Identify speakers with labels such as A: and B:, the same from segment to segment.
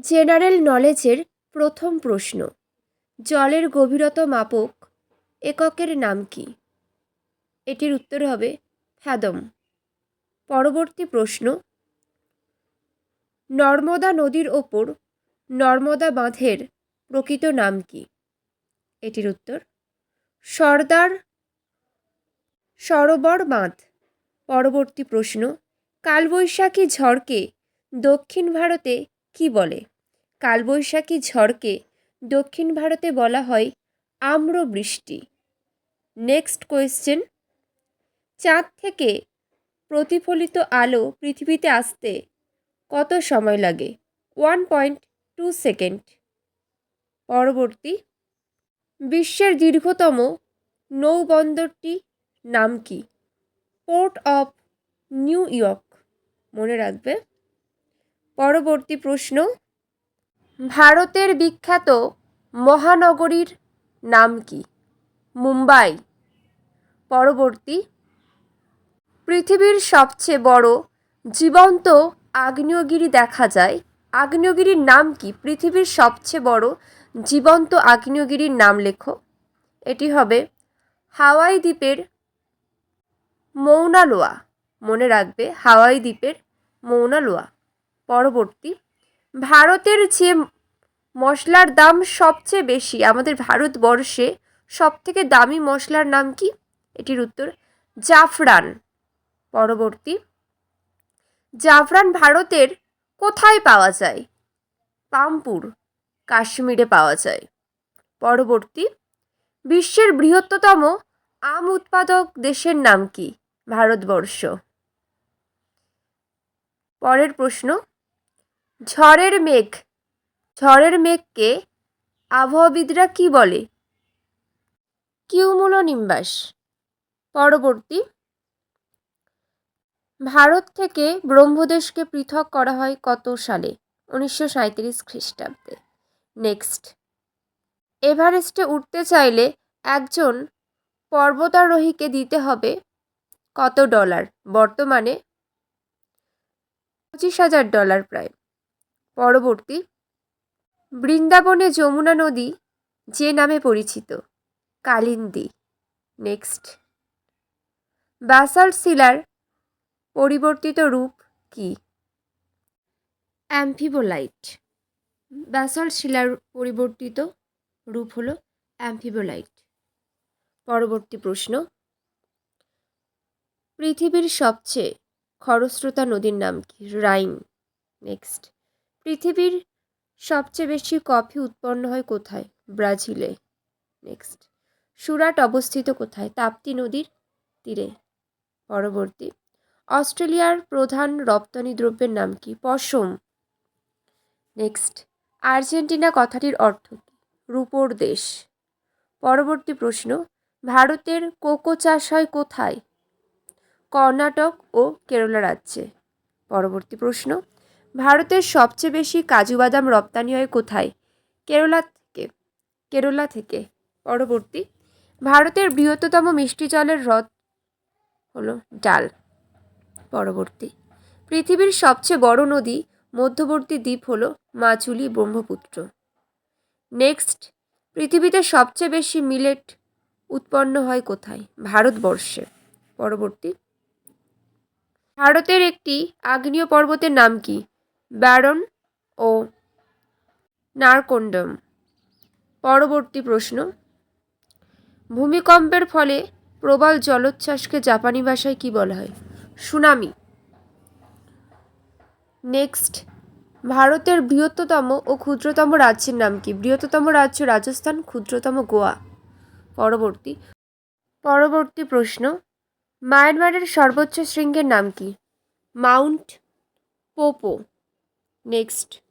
A: General নলেজের প্রথম প্রশ্ন, জলের গভীরতা মাপক এককের নাম কি? এটির উত্তর হবে ফ্যাদম। পরবর্তী প্রশ্ন, নর্মদা নদীর ওপর নর্মদা বাঁধের প্রকৃত নাম কি? এটির উত্তর, সর্দার সরোবর বাঁধ। পরবর্তী প্রশ্ন, কালবৈশাখী ঝড়কে দক্ষিণ ভারতে কি বলে? কালবৈশাখী ঝড়কে দক্ষিণ ভারতে বলা হয় আম্র বৃষ্টি নেক্সট কোয়েশ্চেন। চাঁদ থেকে প্রতিফলিত আলো পৃথিবীতে আসতে কত সময় লাগে? One point two second. পরবর্তী। বিশ্বের দীর্ঘতম নৌবন্দরটি নাম কি? Port of New York. মনে রাখবে। পরবর্তী প্রশ্ন। ভারতের বিখ্যাত মহানগরীর নাম কি? মুম্বাই। পরবর্তী। পৃথিবীর সবচেয়ে বড় জীবন্ত আগ্নেয়গিরি দেখা যায়। আগ্নেয়গিরির নাম কি? পৃথিবীর সবচেয়ে বড় জীবন্ত আগ্নেয়গিরির নাম লেখো। এটি হবে হাওয়াই দ্বীপের মৌনালোয়া। মনে রাখবে, হাওয়াই দ্বীপের মৌনালোয়া। পরবর্তী। ভারতের যে মশলার দাম সবচেয়ে বেশি, আমাদের ভারতবর্ষে সবথেকে দামি মশলার নাম কি? এটির উত্তর, জাফরান। পরবর্তী, জাফরান ভারতের কোথায় পাওয়া যায়? পামপুর, কাশ্মীরে পাওয়া যায়। পরবর্তী, বিশ্বের বৃহত্তম আম উৎপাদক দেশের নাম কি? ভারতবর্ষ। পরের প্রশ্ন ঝড়ের মেঘ। ঝড়ের মেঘকে আবহাওয়াবিদরা কি বলে? কিউমুলোনিম্বাস। পরবর্তী। ভারত থেকে ব্রহ্মদেশকে পৃথক করা হয় কত সালে? উনিশশো সাঁইত্রিশ খ্রিস্টাব্দে। নেক্সট। এভারেস্টে উঠতে চাইলে একজন পর্বতারোহীকে দিতে হবে কত ডলার? বর্তমানে পঁচিশ হাজার ডলার প্রায়। পরবর্তী বৃন্দাবনে যমুনা নদী যে নামে পরিচিত, কালিন্দী। নেক্সট ব্যাসাল্ট শিলার পরিবর্তিত রূপ কি? অ্যাম্ফিবোলাইট। ব্যাসাল্ট শিলার পরিবর্তিত রূপ হলো অ্যাম্ফিবোলাইট। পরবর্তী প্রশ্ন। পৃথিবীর সবচেয়ে খরস্রোতা নদীর নাম কি? রাইন। নেক্সট পৃথিবীর সবচেয়ে বেশি কফি উৎপন্ন হয় কোথায়? ব্রাজিলে। নেক্সট। সুরাট অবস্থিত কোথায়? তাপ্তি নদীর তীরে। পরবর্তী। অস্ট্রেলিয়ার প্রধান রপ্তানি দ্রব্যের নাম কি? পশম। নেক্সট। আর্জেন্টিনা কথাটির অর্থ কী? রূপোর দেশ। পরবর্তী প্রশ্ন। ভারতের কোকো চাষ হয় কোথায়? কর্ণাটক ও কেরলা রাজ্যে। পরবর্তী প্রশ্ন। ভারতের সবচেয়ে বেশি কাজু বাদাম রপ্তানি হয় কোথায়? কেরলা থেকে। কেরলা থেকে। পরবর্তী। ভারতের বৃহত্তম মিষ্টি জলের হ্রদ হলো ডাল। পরবর্তী। পৃথিবীর সবচেয়ে বড় নদী মধ্যবর্তী দ্বীপ হল মাচুলি ব্রহ্মপুত্র। নেক্সট। পৃথিবীতে সবচেয়ে বেশি মিলেট উৎপন্ন হয় কোথায়? ভারতবর্ষে। পরবর্তী। ভারতের একটি আগ্নেয় পর্বতের নাম কি? ব্যারন ও নারকোন্ডম। পরবর্তী প্রশ্ন। ভূমিকম্পের ফলে প্রবল জলোচ্ছ্বাসকে জাপানি ভাষায় কি বলা হয়? সুনামি। নেক্সট। ভারতের বৃহত্তম ও ক্ষুদ্রতম রাজ্যের নাম কি? বৃহত্তম রাজ্য রাজস্থান, ক্ষুদ্রতম গোয়া। পরবর্তী। পরবর্তী প্রশ্ন। মায়ানমারের সর্বোচ্চ শৃঙ্গের নাম কি? মাউন্ট পোপো। নেক্সট।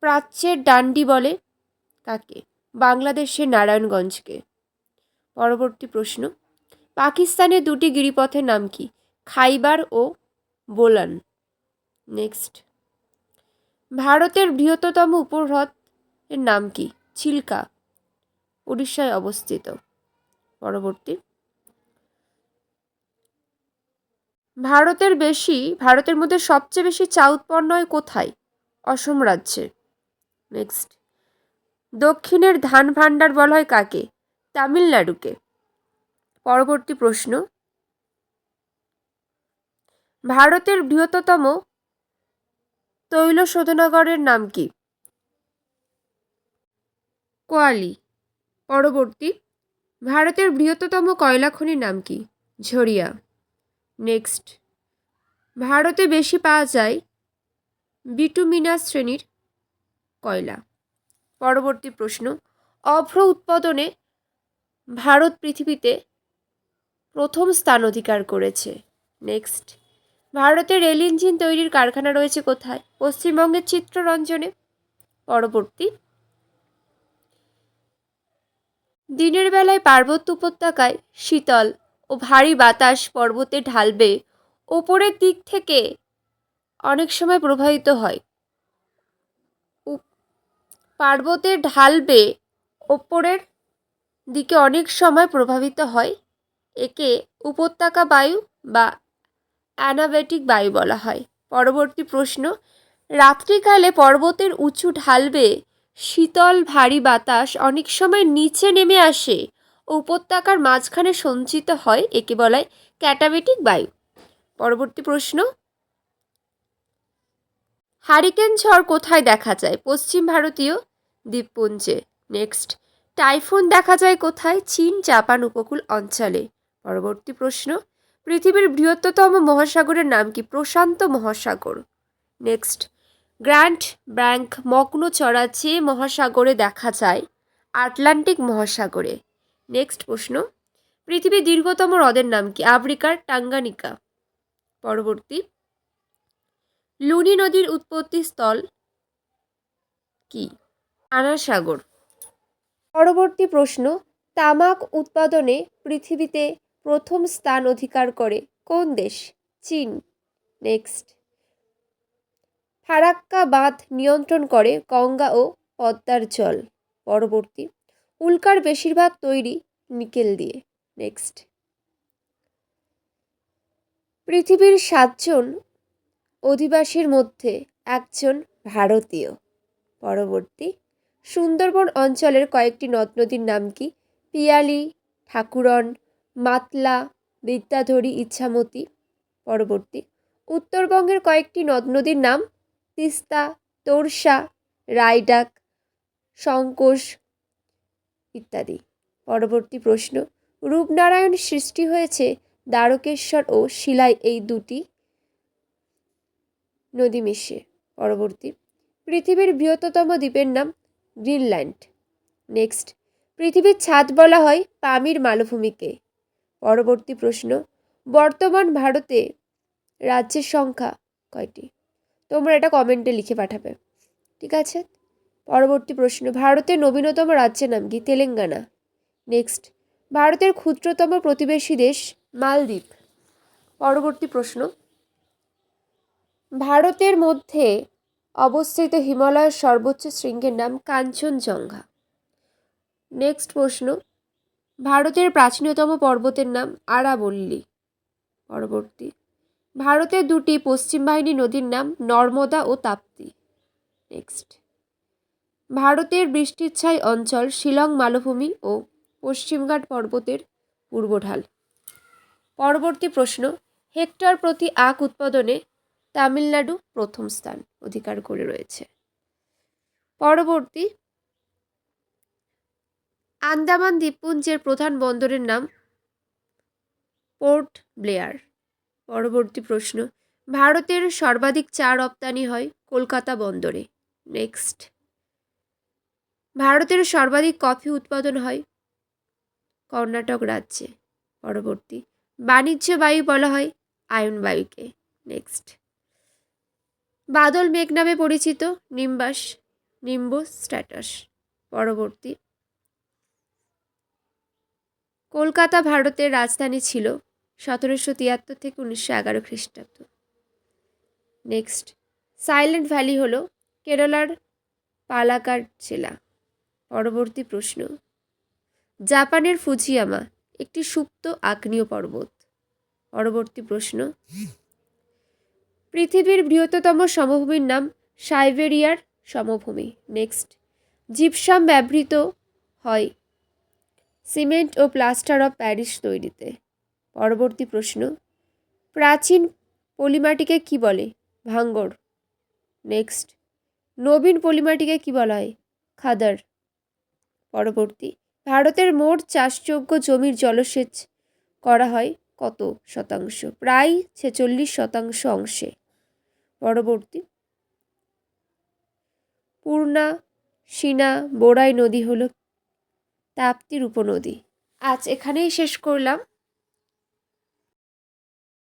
A: প্রাচ্যের ডান্ডি বলে কাকে? বাংলাদেশের নারায়ণগঞ্জকে। পরবর্তী প্রশ্ন। পাকিস্তানের দুটি গিরিপথের নাম কি? খাইবার ও বোলান। নেক্সট। ভারতের বৃহত্তম উপহ্রদ এর নাম কি? চিল্কা উড়িষ্যায় অবস্থিত। পরবর্তী। ভারতের বেশি, ভারতের মধ্যে সবচেয়ে বেশি চা উৎপন্ন হয় কোথায়? অসম রাজ্যে। নেক্সট দক্ষিণের ধান ভাণ্ডার বলা হয় কাকে? তামিলনাড়ুকে। পরবর্তী প্রশ্ন। ভারতের বৃহত্তম তৈল শোধনাগারের নাম কি? কোয়ালি। পরবর্তী। ভারতের বৃহত্তম কয়লা খনির নাম কি? ঝরিয়া। নেক্সট। ভারতে বেশি পাওয়া যায় বিটুমিনাস শ্রেণির কয়লা। পরবর্তী প্রশ্ন, অভ্র উৎপাদনে ভারত পৃথিবীতে প্রথম স্থান অধিকার করেছে। নেক্সট ভারতে রেল ইঞ্জিন তৈরির কারখানা রয়েছে কোথায়? পশ্চিমবঙ্গের চিত্ররঞ্জনে পরবর্তী, দিনের বেলায় পার্বত্য উপত্যকায় শীতল ও ভারী বাতাস পর্বতে ঢালবে। ওপরের দিক থেকে অনেক সময় প্রবাহিত হয়। পার্বতে ঢালবে ওপরের দিকে অনেক সময় প্রভাবিত হয়, একে উপত্যকা বায়ু বা অ্যানাবেটিক বায়ু বলা হয়। পরবর্তী প্রশ্ন, রাত্রিকালে পর্বতের উঁচু ঢালবে শীতল ভারী বাতাস অনেক সময় নিচে নেমে আসে উপত্যকার মাঝখানে সঞ্চিত হয় একে বলা হয় ক্যাটাবেটিক বায়ু। পরবর্তী প্রশ্ন, হারিকেন ঝড় কোথায় দেখা যায়? পশ্চিম ভারতীয় দ্বীপপুঞ্জে। নেক্সট, টাইফুন দেখা যায় কোথায়? চীন, জাপান উপকূল অঞ্চলে। পরবর্তী প্রশ্ন, পৃথিবীর বৃহত্তম মহাসাগরের নাম কি? প্রশান্ত মহাসাগর। নেক্সট, গ্র্যান্ড ব্যাংক মগ্নচড়া যে মহাসাগরে দেখা যায় আটলান্টিক মহাসাগরে। নেক্সট প্রশ্ন, পৃথিবীর দীর্ঘতম হ্রদের নাম কি? আফ্রিকার টাঙ্গানিকা। পরবর্তী, লুনি নদীর উৎপত্তি স্থল কি? আনাসাগর পরবর্তী প্রশ্ন, তামাক উৎপাদনে পৃথিবীতে প্রথম স্থান অধিকার করে কোন দেশ? চীন। নেক্সট ফারাক্কা বাঁধ নিয়ন্ত্রণ করে গঙ্গা ও পদ্মার জল। পরবর্তী উল্কার বেশিরভাগ তৈরি নিকেল দিয়ে। নেক্সট পৃথিবীর সাতজন অধিবাসীর মধ্যে একজন ভারতীয়। পরবর্তী। সুন্দরবন অঞ্চলের কয়েকটি নদ নদীর নাম কি? পিয়ালি, ঠাকুরন, মাতলা, বিদ্যাধরী, ইচ্ছামতি। পরবর্তী। উত্তরবঙ্গের কয়েকটি নদ নদীর নাম তিস্তা তোরসা রায়ডাক সংকোষ ইত্যাদি। পরবর্তী প্রশ্ন, রূপনারায়ণ সৃষ্টি হয়েছে দ্বারকেশ্বর ও শিলায় এই দুটি নদী মিশে। পরবর্তী, পৃথিবীর বৃহত্তম দ্বীপের নাম গ্রিনল্যান্ড। নেক্সট, পৃথিবীর ছাদ বলা হয় পামির মালভূমিকে। পরবর্তী প্রশ্ন, বর্তমান ভারতে রাজ্যের সংখ্যা কয়টি? তোমরা এটা কমেন্টে লিখে পাঠাবে। ঠিক আছে? পরবর্তী প্রশ্ন, ভারতের নবীনতম রাজ্যের নাম কি? তেলেঙ্গানা। নেক্সট ভারতের ক্ষুদ্রতম প্রতিবেশী দেশ মালদ্বীপ। পরবর্তী প্রশ্ন, ভারতের মধ্যে অবস্থিত হিমালয়ের সর্বোচ্চ শৃঙ্গের নাম কাঞ্চনজঙ্ঘা। নেক্সট প্রশ্ন, ভারতের প্রাচীনতম পর্বতের নাম আরাবল্লী। পরবর্তী, ভারতের দুটি পশ্চিম বাহিনী নদীর নাম নর্মদা ও তাপ্তি। নেক্সট ভারতের বৃষ্টিচ্ছায় অঞ্চল শিলং, মালভূমি ও পশ্চিমঘাট পর্বতের পূর্ব ঢাল পরবর্তী প্রশ্ন, হেক্টর প্রতি আখ উৎপাদনে তামিলনাড়ু প্রথম স্থান অধিকার করে রয়েছে। পরবর্তী, আন্দামান দ্বীপপুঞ্জের প্রধান বন্দরের নাম পোর্ট ব্লেয়ার। পরবর্তী প্রশ্ন, ভারতের সর্বাধিক চা রপ্তানি হয় কলকাতা বন্দরে। নেক্সট। ভারতের সর্বাধিক কফি উৎপাদন হয় কর্ণাটক রাজ্যে। পরবর্তী বাণিজ্য বায়ু বলা হয় আয়ন বায়ুকে। নেক্সট। বাদল মেঘ নামে পরিচিত নিম্বাস নিম্বুস স্ট্যাটাস পরবর্তী। কলকাতা ভারতের রাজধানী ছিল সতেরোশো তিয়াত্তর থেকে উনিশশো এগারো খ্রিস্টাব্দ। নেক্সট। সাইলেন্ট ভ্যালি হলো কেরালার পালাকার জেলা। পরবর্তী প্রশ্ন। জাপানের ফুজিয়ামা, একটি সুপ্ত আগ্নেয় পর্বত। পরবর্তী প্রশ্ন। পৃথিবীর বৃহত্তম সমভূমির নাম সাইবেরিয়ার সমভূমি। নেক্সট জিপসাম ব্যবহৃত হয় সিমেন্ট ও প্লাস্টার অফ প্যারিস তৈরিতে। পরবর্তী প্রশ্ন। প্রাচীন পলিমাটিকে কি বলে? ভাঙ্গর। নেক্সট নবীন পলিমাটিকে কি বলা হয়? খাদার। পরবর্তী। ভারতের মোট চাষযোগ্য জমির জলসেচ করা হয় কত শতাংশ? প্রায় ছেচল্লিশ শতাংশ অংশে। পরবর্তী। পূর্ণা সিনা, বোরাই নদী হলো তাপ্তির উপনদী আজ এখানেই শেষ করলাম।